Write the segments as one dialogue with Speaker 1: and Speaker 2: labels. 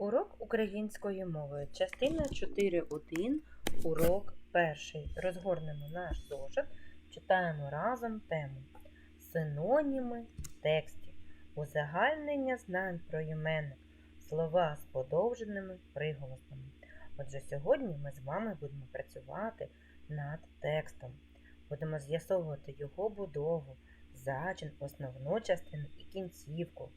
Speaker 1: Урок української мови. Частина 4.1. Урок перший. Розгорнемо наш зошит. Читаємо разом тему. Синоніми текстів. Узагальнення знань про іменник. Слова з подовженими приголосними. Отже, сьогодні ми з вами будемо працювати над текстом. Будемо з'ясовувати його будову, зачин, основну частину і кінцівку.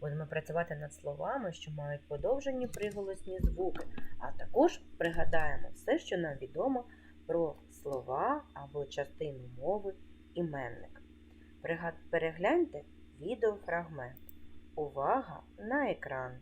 Speaker 1: Будемо працювати над словами, що мають подовжені приголосні звуки, а також пригадаємо все, що нам відомо про слова або частину мови іменник. Перегляньте відеофрагмент. Увага на екран.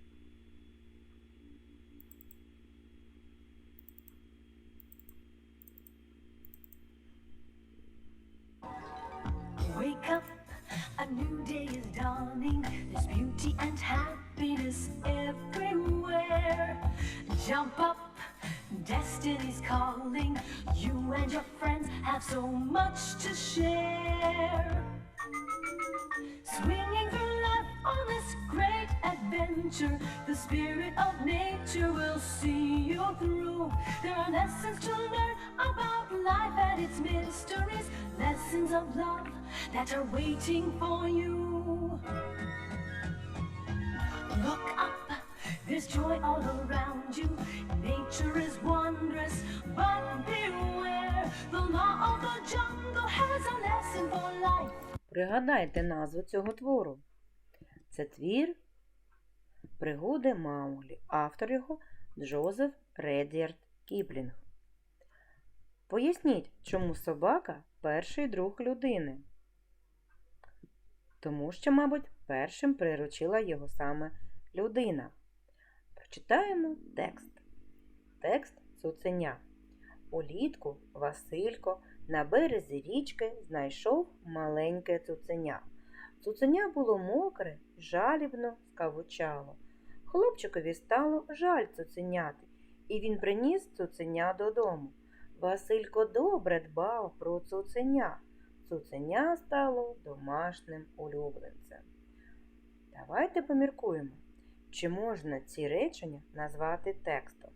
Speaker 2: Destiny's calling. You and your friends have so much to share. Swinging through life on this great adventure, the spirit of nature will see you through. There are lessons to learn about life and its mysteries, lessons of love that are waiting for you. Look up, there's joy all around you. Nature is wondrous, but beware. The law of the jungle has a lesson for life.
Speaker 1: Пригадайте назву цього твору. Це твір Пригоди Мауглі. Автор його Джозеф Редіард Кіплінг. Поясніть, чому собака перший друг людини. Тому що, мабуть, першим приручила його саме людина. Прочитаємо текст. Текст цуценя. Улітку Василько на березі річки знайшов маленьке цуценя. Цуценя було мокре, жалібно скавучало. Хлопчикові стало жаль цуценяти, і він приніс цуценя додому. Василько добре дбав про цуценя. Цуценя стало домашнім улюбленцем. Давайте поміркуємо, чи можна ці речення назвати текстом.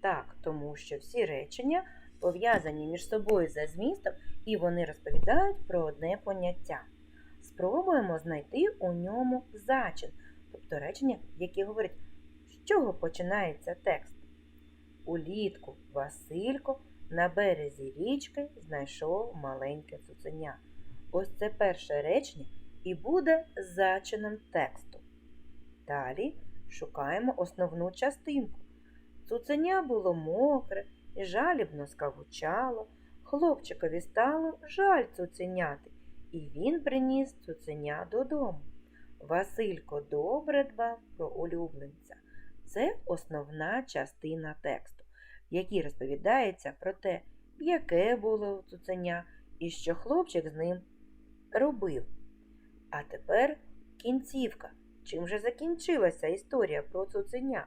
Speaker 1: Так, тому що всі речення пов'язані між собою за змістом і вони розповідають про одне поняття. Спробуємо знайти у ньому зачин, тобто речення, які говорять, з чого починається текст. Улітку Василько на березі річки знайшов маленьке цуценя. Ось це перше речення і буде зачином тексту. Далі шукаємо основну частинку. Цуценя було мокре і жалібно скавучало, хлопчикові стало жаль цуценяти, і він приніс цуценя додому. Василько добре дбав про улюбленця. Це основна частина тексту, в якій розповідається про те, яке було цуценя і що хлопчик з ним робив. А тепер кінцівка. Чим же закінчилася історія про цуценя?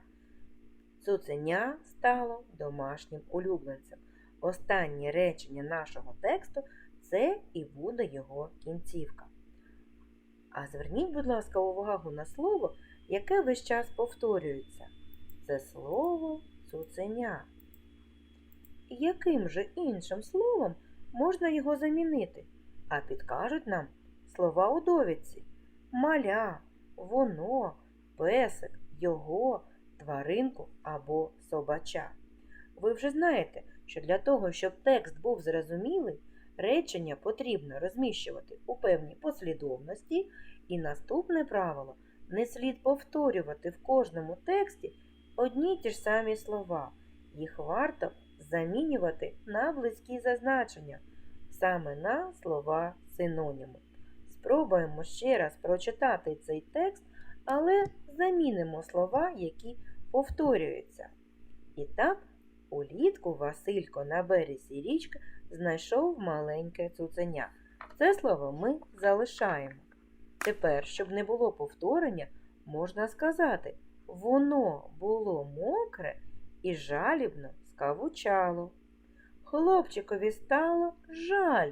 Speaker 1: Цуценя стало домашнім улюбленцем. Останнє речення нашого тексту це і буде його кінцівка. А зверніть, будь ласка, увагу на слово, яке весь час повторюється. Це слово цуценя. Яким же іншим словом можна його замінити? А підкажуть нам слова у довідці маля, воно, песик, його, тваринку або собача. Ви вже знаєте, що для того, щоб текст був зрозумілий, речення потрібно розміщувати у певній послідовності, і наступне правило не слід повторювати в кожному тексті одні ті ж самі слова. Їх варто замінювати на близькі зазначення, саме на слова синоніми. Спробуємо ще раз прочитати цей текст, але замінимо слова, які повторюються. І так, улітку Василько на березі річки знайшов маленьке цуценя. Це слово ми залишаємо. Тепер, щоб не було повторення, можна сказати, воно було мокре і жалібно скавучало. Хлопчикові стало жаль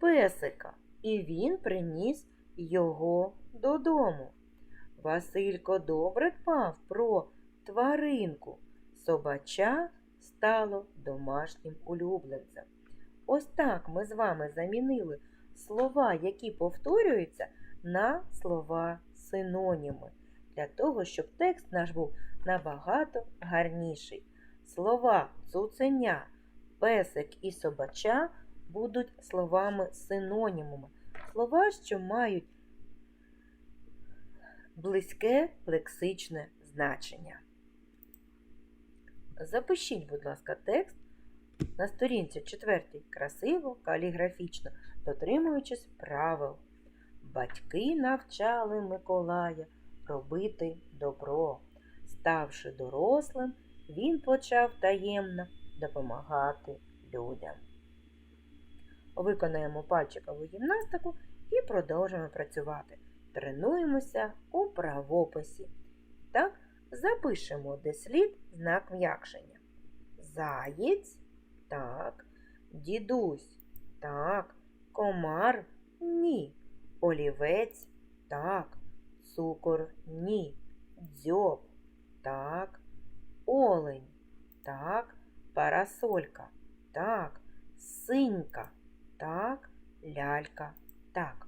Speaker 1: песика, і він приніс його додому. Василько добре дбав про тваринку. Собача стало домашнім улюбленцем. Ось так ми з вами замінили слова, які повторюються, на слова синоніми, для того, щоб текст наш був набагато гарніший. Слова цуценя, песик і собача будуть словами синонімами. Слова, що мають близьке лексичне значення. Запишіть, будь ласка, текст на сторінці 4 красиво, каліграфічно, дотримуючись правил. Батьки навчали Миколая робити добро. Ставши дорослим, він почав таємно допомагати людям. Виконаємо пальчикову гімнастику і продовжуємо працювати. Тренуємося у правописі. Так, запишемо, де слід знак м'якшення. Заєць, так, дідусь, так, комар, ні, олівець, так, цукор, ні, дзьоб, так, олень, так, парасолька, так, синька, так, лялька, так.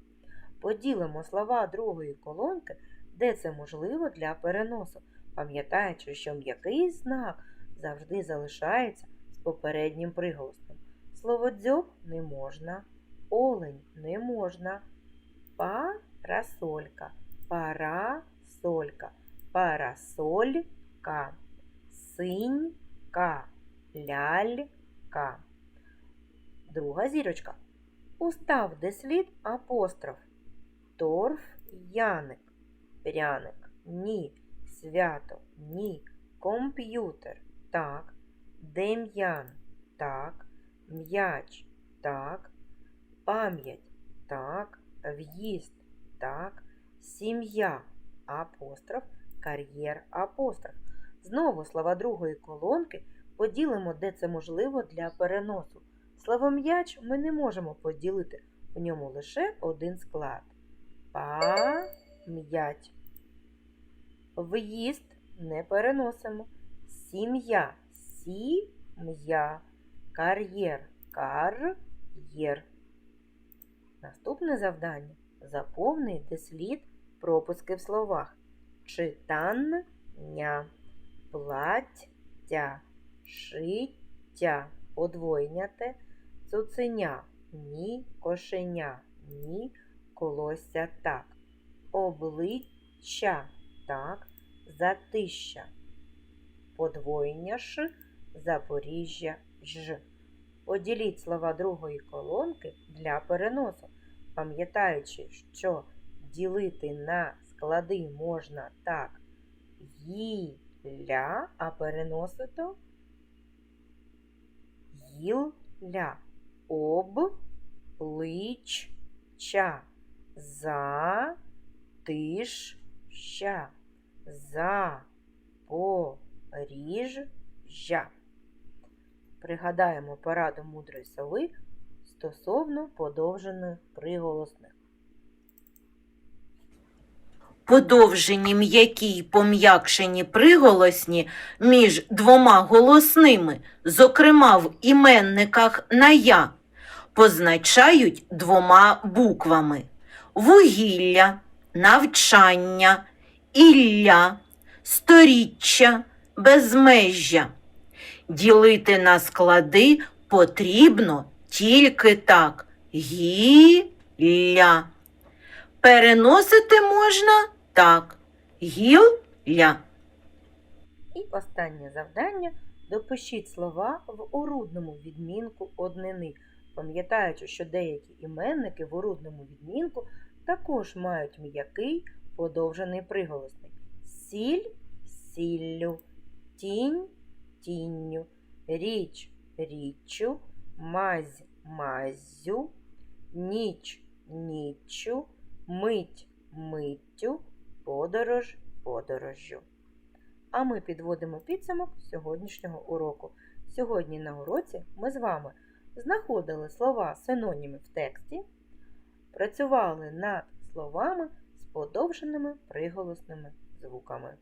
Speaker 1: Поділимо слова другої колонки, де це можливо для переносу, пам'ятаючи, що м'який знак завжди залишається з попереднім приголосним. Слово дзьоб не можна, олень не можна, парасолька, парасолька, парасолька, синька, лялька. Друга зірочка. Устав, де слід апостроф. Торф, яник, пряник, ні, свято, ні, комп'ютер, так, дем'ян, так, м'яч, так, пам'ять, так, в'їзд, так, сім'я, апостроф, кар'єр, апостроф. Знову слова другої колонки поділимо, де це можливо для переносу. Слово м'яч ми не можемо поділити, у ньому лише один склад. Пам'ять. В'їзд не переносимо. Сім'я. Сім'я. Кар'єр. Кар'єр. Наступне завдання. Заповни слід пропуски в словах. Читання. Плаття. Шиття. Подвоєння те. Цуценя. Ні. Кошеня. Ні колосся так. Обличчя так, затища. Подвоєння ш, Запоріжжя ж. Поділіть слова другої колонки для переносу, пам'ятаючи, що ділити на склади можна так їля, а переносити їля, обличчя за поріжжя. Пригадаємо пораду мудрої сови стосовно подовжених приголосних.
Speaker 3: Подовжені м'які й пом'якшені приголосні між двома голосними, зокрема в іменниках на я, позначають двома буквами вугілля, навчання, ілля, сторіччя, безмежжя. Ділити на склади потрібно тільки так гілля. Переносити можна так гілля.
Speaker 1: І останнє завдання допишіть слова в орудному відмінку однини, пам'ятаючи, що деякі іменники в орудному відмінку також мають м'який подовжений приголосний. Сіль сіллю, тінь тінню, річ річчю, мазь маззю, ніч ніччю, мить миттю, подорож подорожжю. А ми підводимо підсумок сьогоднішнього уроку. Сьогодні на уроці ми з вами знаходили слова синоніми в тексті, працювали над словами з подовженими приголосними звуками.